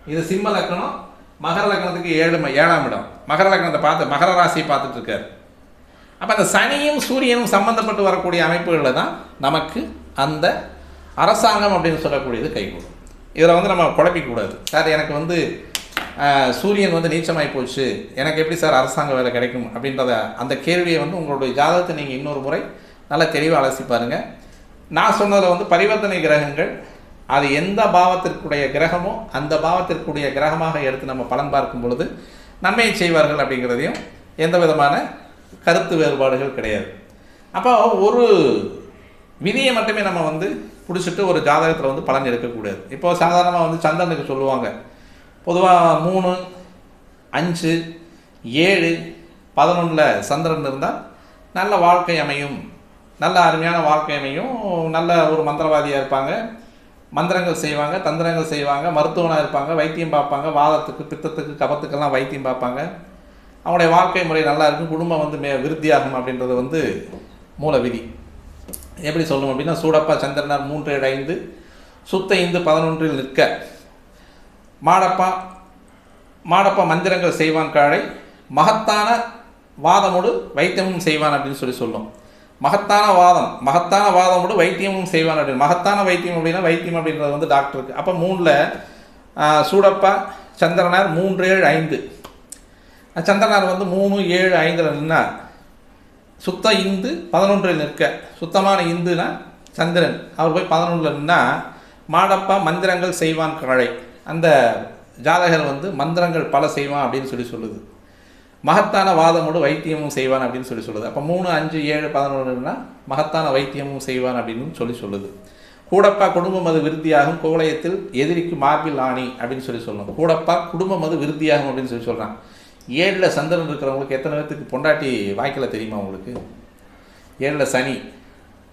இது சிம்ம லக்கணம். மகர லக்கணத்துக்கு ஏழு ம- ஏழாம் இடம். மகர லக்கணத்தை பார்த்து மகர ராசியை பார்த்துட்டு இருக்கார். அப்போ அந்த சனியும் சூரியனும் சம்பந்தப்பட்டு வரக்கூடிய அமைப்புகளில் தான் நமக்கு அந்த அரசாங்கம் அப்படின்னு சொல்லக்கூடியது கைகூடும். இதில் வந்து நம்ம குழப்பிக்கூடாது சார் எனக்கு வந்து சூரியன் வந்து நீச்சமாகி போச்சு. எனக்கு எப்படி சார் அரசாங்க வேலை கிடைக்கும் அப்படின்றத அந்த கேள்வியை வந்து உங்களுடைய ஜாதகத்தை நீங்கள் இன்னொரு முறை நல்லா தெளிவாக அலசி பாருங்கள் நான் சொன்னதில் வந்து பரிவர்த்தனை கிரகங்கள் அது எந்த பாவத்திற்குடைய கிரகமோ அந்த பாவத்திற்குடைய கிரகமாக எடுத்து நம்ம பலன் பார்க்கும் பொழுது நன்மையை செய்வார்கள் அப்படிங்கிறதையும் எந்த விதமான கருத்து வேறுபாடுகள் கிடையாது. அப்போ ஒரு விதியை மட்டுமே நம்ம வந்து பிடிச்சிட்டு ஒரு ஜாதகத்தில் வந்து பலன் எடுக்கக்கூடாது. இப்போ சாதாரணமாக வந்து சந்திரனுக்கு சொல்லுவாங்க. பொதுவாக மூணு அஞ்சு ஏழு பதினொன்றில் சந்திரன் இருந்தால் நல்ல வாழ்க்கை அமையும். நல்ல அருமையான வாழ்க்கை அமையும். நல்ல ஒரு மந்திரவாதியாக இருப்பாங்க. மந்திரங்கள் செய்வாங்க தந்திரங்கள் செய்வாங்க மருத்துவனாக இருப்பாங்க வைத்தியம் பார்ப்பாங்க வாதத்துக்கு பித்தத்துக்கு கபத்துக்கெல்லாம் வைத்தியம் பார்ப்பாங்க. அவனுடைய வாழ்க்கை முறை நல்லா இருக்கும். குடும்பம் வந்து மே விருத்தியாகும் அப்படின்றது வந்து மூல விதி எப்படி சொல்லணும் அப்படின்னா சூடப்பா சந்திரனார் மூன்று ஏழு ஐந்து சுத்த ஐந்து பதினொன்றில் நிற்க. மாடப்பா மாடப்பா மந்திரங்கள் செய்வான் காழை. மகத்தான வாதமோடு வைத்தியமும் செய்வான் அப்படின்னு சொல்லி சொல்லும். மகத்தான வாதம் மகத்தான வாதமோடு வைத்தியமும் செய்வான் அப்படின்னு. மகத்தான வைத்தியம் அப்படின்னா வைத்தியம் அப்படின்றது வந்து டாக்டருக்கு. அப்போ மூணில் சூடப்பா சந்திரனார் மூன்று ஏழு ஐந்து. சந்திரனார் வந்து மூணு ஏழு ஐந்தில் நின்னார். சுத்த இந்து பதினொன்றில் நிற்க. சுத்தமான இந்துனா சந்திரன். அவர் போய் பதினொன்றில் நின்னா மாடப்பா மந்திரங்கள் செய்வான் கழை அந்த ஜாதகர் வந்து மந்திரங்கள் பல செய்வான் அப்படின்னு சொல்லி சொல்லுது. மகத்தான வாதமோடு வைத்தியமும் செய்வான் அப்படின்னு சொல்லி சொல்லுது. அப்போ மூணு அஞ்சு ஏழு பதினொன்றுனா மகத்தான வைத்தியமும் செய்வான் அப்படின்னு சொல்லி சொல்லுது. கூடப்பா குடும்பம் அது விருத்தியாகும் கோவலயத்தில் எதிரிக்கு மார்பில் ஆணி அப்படின்னு சொல்லி சொல்லணும் கூடப்பா குடும்பம் அது விருத்தியாகும் அப்படின்னு சொல்லி சொல்கிறான் ஏழில் சந்திரன் இருக்கிறவங்களுக்கு எத்தனை பேர்த்துக்கு பொண்டாட்டி வாய்க்கல தெரியுமா உங்களுக்கு? ஏழில் சனி.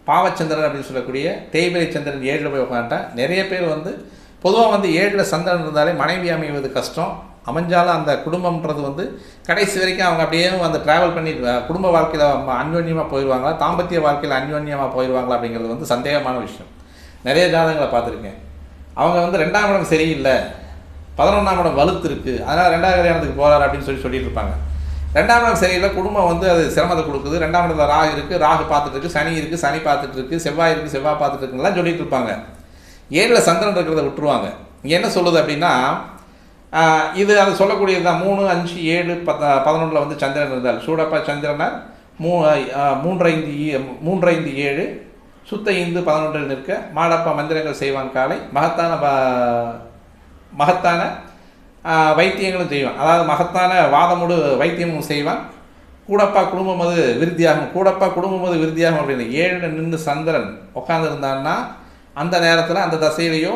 பாவச்சந்திரன் அப்படின்னு சொல்லக்கூடிய தேய்பிரை சந்திரன் ஏழில் போய் உட்காந்துட்டா நிறைய பேர் வந்து பொதுவாக வந்து ஏழில் சந்திரன் இருந்தாலே மனைவி அமைவது கஷ்டம். அமைஞ்சாலும் அந்த குடும்பம்ன்றது வந்து கடைசி வரைக்கும் அவங்க அப்படியே அந்த ட்ராவல் பண்ணி குடும்ப வாழ்க்கையில் அன்யோன்யமாக போயிடுவாங்களா தாம்பத்திய வாழ்க்கையில் அன்யோன்யமாக போயிடுவாங்களா அப்படிங்கிறது வந்து சந்தேகமான விஷயம். நிறைய ஜாதகங்களை பார்த்துருக்கேன். அவங்க வந்து ரெண்டாம் இடம் சரியில்லை. பதினொன்றாம் இடம் வலுத்து இருக்குது அதனால் ரெண்டாவது கல்யாணத்துக்கு போகிறார் அப்படின்னு சொல்லி சொல்லிட்டு இருப்பாங்க. ரெண்டாம் இடம் சரியில்லை. குடும்பம் வந்து அது சிரமத்தை கொடுக்குது. ரெண்டாம் இடத்துல ராகு இருக்குது ராகு பார்த்துட்டு சனி இருக்குது சனி பார்த்துட்டு இருக்கு. செவ்வாய் இருக்குது செவ்வாய் பார்த்துட்டு இருக்குலாம் சொல்லிட்டு இருப்பாங்க. ஏழில் சந்திரன் இருக்கிறத விட்டுருவாங்க. என்ன சொல்லுது அப்படின்னா இது அது சொல்லக்கூடியது தான். மூணு அஞ்சு ஏழு பத்த பதினொன்றில் வந்து சந்திரன் இருந்தால் சூடப்பா சந்திரனார் மூ மூன்றைந்து மூன்றைந்து ஏழு சுத்த இந்து பதினொன்றில் நிற்க மாடப்பா மந்திரங்கள் செய்வான் காலை. மகத்தான மகத்தான வைத்தியங்களும் செய்வான். அதாவது மகத்தான வாதமுடு வைத்தியமும் செய்வான். கூடப்பா குடும்பம் அது விருத்தியாகும். கூடப்பா குடும்பம் அது விருத்தியாகும் அப்படின்னு. ஏழில் நின்று சந்திரன் உட்காந்துருந்தான்னா அந்த நேரத்தில் அந்த தசையிலையோ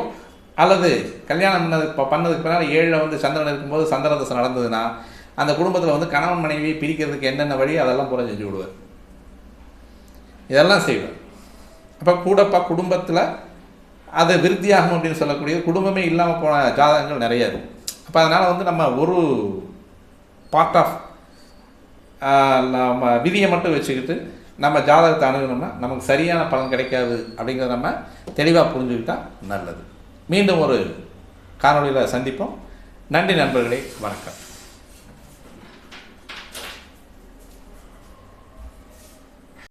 அல்லது கல்யாணம் பண்ணது இப்போ பண்ணதுக்கு பின்னால் ஏழில் வந்து சந்திரன் இருக்கும்போது சந்திர தசை நடந்ததுன்னா அந்த குடும்பத்தில் வந்து கணவன் மனைவி பிரிக்கிறதுக்கு என்னென்ன வழி அதெல்லாம் பூரா செஞ்சு விடுவார் இதெல்லாம் செய்வார். அப்போ கூடப்பா குடும்பத்தில் அது விருத்தியாகும் அப்படின்னு சொல்லக்கூடிய குடும்பமே இல்லாமல் போன ஜாதகங்கள் நிறைய இருக்கும் அப்போ அதனால் வந்து நம்ம ஒரு பார்ட் ஆஃப் நம்ம விதியை மட்டும் வச்சுக்கிட்டு நம்ம ஜாதகத்தை அணுகணும்னா நமக்கு சரியான பலன் கிடைக்காது அப்படிங்கிறத நம்ம தெளிவாக புரிஞ்சுக்கிட்டா நல்லது. மீண்டும் ஒரு காணொலியில் சந்திப்போம். நன்றி நண்பர்களே வணக்கம்.